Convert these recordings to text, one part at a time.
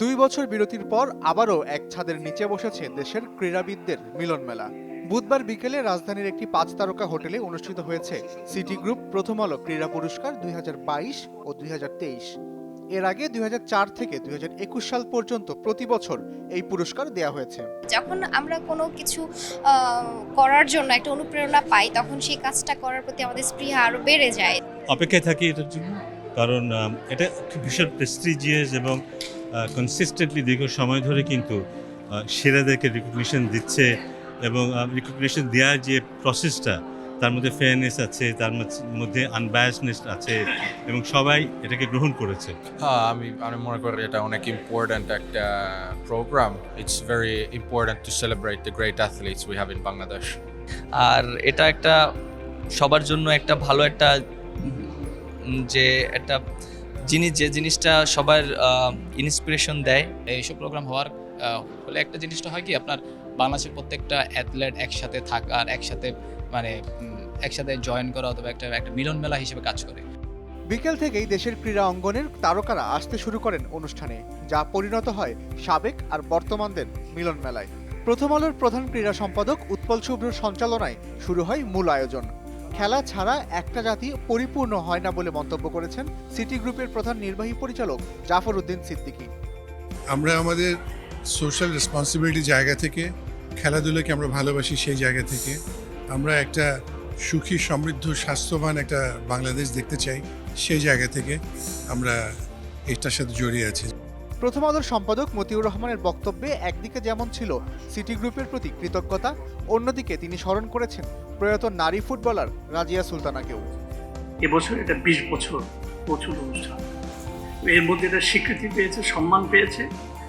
দুই বছর বিরতির পর আবারও এক ছাদের নিচে বসেছে দেশের ক্রীড়াবিদদের মিলন মেলা বুধবার বিকেলে রাজধানীর একটি পাঁচ তারকা হোটেলে অনুষ্ঠিত হয়েছে সিটি গ্রুপ প্রথম আলো ক্রীড়া পুরস্কার দুই হাজার বাইশ ও দুই হাজার তেইশ। এর আগে দু হাজার চার থেকে দু হাজার একুশ সাল পর্যন্ত প্রতি বছর এই পুরস্কার দেয়া হয়েছে। যখন আমরা কোনো কিছু করার জন্য একটা অনুপ্রেরণা পাই তখন সেই কাজটা করার প্রতি আমাদের স্পৃহা আরও বেড়ে যায়। অপেক্ষায় থাকি এটার জন্য কারণ এটা খুব ভীষণ প্রেস্টিজিয়াস এবং কনসিস্টেন্টলি দীর্ঘ সময় ধরে কিন্তু সেরাদেরকে রিকগনিশন দিচ্ছে এবং রিকগনিশন দেওয়ার যে প্রসেসটা তার মধ্যে ফেয়ারনেস আছে তার মধ্যে- মধ্যে আনবায়াসনেস আছে এবং সবাই এটাকে গ্রহণ করেছে। হ্যাঁ আমি আমি মনে করি এটা অনেক ইম্পর্ট্যান্ট একটা programme it's very important to celebrate the great athletes we have in Bangladesh আর এটা একটা সবার জন্য একটা ভালো একটা যে একটা জিনিস যে জিনিসটা সবার ইন্সপিরেশন দেয়, এইসব প্রোগ্রাম হওয়ার ফলে একটা জিনিসটা হয় কি, আপনার বাংলাদেশের প্রত্যেকটা অ্যাথলেট একসাথে থাকার, একসাথে মানে একসাথে জয়েন করা অথবা একটা একটা মিলন মেলা হিসেবে কাজ করে। বিকেল থেকেই দেশের ক্রীড়া অঙ্গনের তারকারা আসতে শুরু করেন অনুষ্ঠানে, যা পরিণত হয় সাবেক আর বর্তমানদের মিলন মেলায়। প্রথম আলোর প্রধান ক্রীড়া সম্পাদক উৎপল শুভ্রর সঞ্চালনায় শুরু হয় মূল আয়োজন। খেলা ছাড়া একটা জাতি পরিপূর্ণ হয় না বলে মন্তব্য করেছেন সিটি গ্রুপের প্রধান নির্বাহী পরিচালক জাফর উদ্দিন সিদ্দিকি। আমরা আমাদের সোশ্যাল রেসপন্সিবিলিটি জায়গা থেকে, খেলাধুলাকে আমরা ভালোবাসি সেই জায়গা থেকে, আমরা একটা সুখী, সমৃদ্ধ, স্বাস্থ্যবান একটা বাংলাদেশ দেখতে চাই সেই জায়গা থেকে আমরা এটার সাথে জড়িয়ে আছি। প্রথম আলোর সম্পাদক মতিউর রহমানের বক্তব্যে একদিকে যেমন ছিল সিটি গ্রুপের প্রতি কৃতজ্ঞতা, অন্যদিকে তিনি স্মরণ করেছেন প্রয়াত নারী ফুটবলার রাজিয়া সুলতানাকেও। এবছর এটা বিশ বছর প্রচুর অনুষ্ঠান। এর মধ্যে এটা স্বীকৃতি পেয়েছে, সম্মান পেয়েছে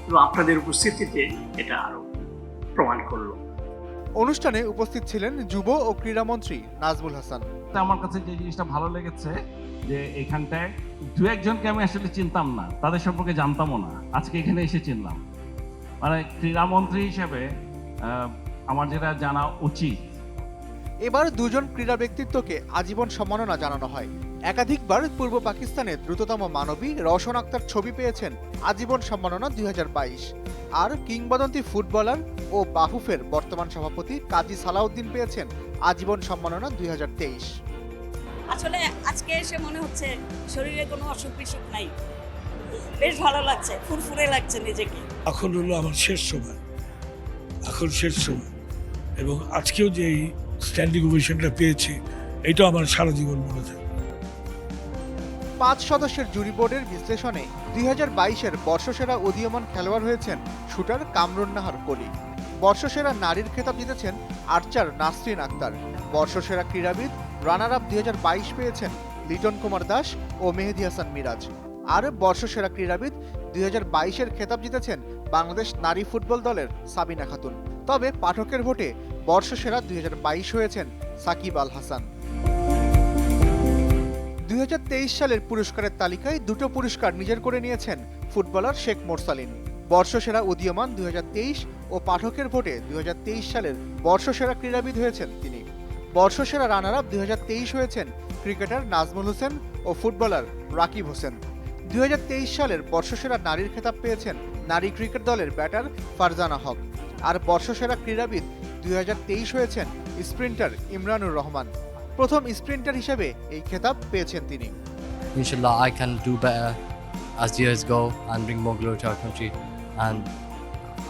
এবং আপনাদের উপস্থিতিতে এটা আরও প্রমাণ করল অনুষ্ঠানে উপস্থিত ছিলেন যুব ও ক্রীড়ামন্ত্রী নাজমুল হাসান। আমার কাছে যে জিনিসটা ভালো লেগেছে, যে এখানটায় দু একজনকে আমি আসলে চিনতাম না, তাদের সম্পর্কে জানতামও না। আজকে এখানে এসে চিনলাম। মানে ক্রীড়ামন্ত্রী হিসেবে আমার যেটা জানা উচিত এবার দুজন ক্রীড়া ব্যক্তিত্বকে আজীবন সম্মাননা জানানো হয়। একাধিকবার পূর্ব পাকিস্তানের দ্রুততম মানবী রওশন আক্তার ছবি পেয়েছেন আজীবন সম্মাননা দু হাজার বাইশ। আর কিংবদন্তি ফুটবলার ও বাহুফের বর্তমান সভাপতি কাজী সালাউদ্দিন পেয়েছেন আজীবন সম্মাননা দু হাজার তেইশ। আসলে আজকে এসে মনে হচ্ছে শরীরে কোনো অসুখ বিসুখ নাই। বেশ ভালো লাগছে ফুরফুরে লাগছে নিজেকে। এখন হলো আমার শেষ সময়। এখন শেষ সময়। এবং আজকেও যে স্ট্যান্ডিং ওভেশনটা পেয়েছি, এটা আমার সারা জীবন মনে থাকবে। পাঁচ সদস্যের জুরি বোর্ডের বিশ্লেষণে দুই হাজার বাইশের বর্ষসেরা উদীয়মান খেলোয়াড় হয়েছেন শুটার কামরুন নাহার কলি বর্ষসেরা নারীর খেতাব জিতেছেন আর্চার নাসরিন আক্তার। বর্ষসেরা ক্রীড়াবিদ রানার আপ দুই হাজার বাইশ পেয়েছেন লিটন কুমার দাস ও মেহেদি হাসান মিরাজ। আর বর্ষসেরা ক্রীড়াবিদ, দুই হাজার বাইশের খেতাব জিতেছেন বাংলাদেশ নারী ফুটবল দলের সাবিনা খাতুন। তবে পাঠকের ভোটে বর্ষসেরা দুই হাজার বাইশ হয়েছেন সাকিব আল হাসান। দুই হাজার তেইশ সালের পুরস্কারের তালিকায় দুটো পুরস্কার নিজের করে নিয়েছেন ফুটবলার শেখ মোরসালিন। বর্ষসেরা উদীয়মান দুই হাজার তেইশ ও পাঠকের ভোটে দুই সালের বর্ষসেরা ক্রীড়াবিদ হয়েছেন তিনি। বর্ষসেরা রানার আপ দুই হাজার তেইশ হয়েছেন ক্রিকেটার নাজমুল হোসেন ও ফুটবলার রাকিব হোসেন। দুই হাজার তেইশ সালের বর্ষসেরা নারীর খেতাব পেয়েছেন নারী ক্রিকেট দলের ব্যাটার ফারজানা হক। আর বর্ষসেরা ক্রীড়াবিদ দুই হয়েছেন স্প্রিন্টার ইমরানুর রহমান। প্রথম স্প্রিন্টার হিসেবে এই খেতাব পেয়েছেন তিনি। ইনশাল্লাহ I can do better as years go and bring more glory to our country. And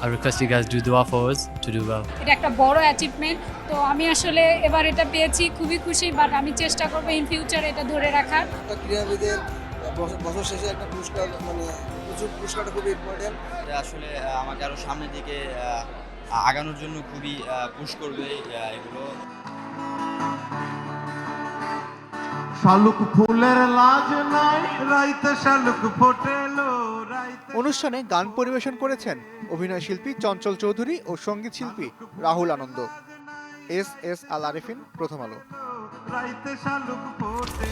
I request you guys do dua for us to do well. এটা একটা বড় অ্যাচিভমেন্ট তো আমি আসলে এবার এটা পেয়েছি খুবই খুশি বাট আমি চেষ্টা করব ইন ফিউচার এটা ধরে রাখার। ক্রীড়াবিদের বছর শেষে একটা পুরস্কার মানে প্রচুর পুরস্কারটা খুবই ইম্পর্টেন্ট আসলে আমাকে আরও সামনের দিকে আগানোর জন্য খুবই পুশ করবে এগুলো। শালুক ফুলের লাজ নাই রাইতে শালুক ফোটেলো অনুষ্ঠানে গান পরিবেশন করেছেন অভিনয় শিল্পী চঞ্চল চৌধুরী ও সংগীত শিল্পী রাহুল আনন্দ। S S Al Arifin Prothom Alo. রাইতে শালুক ফোটে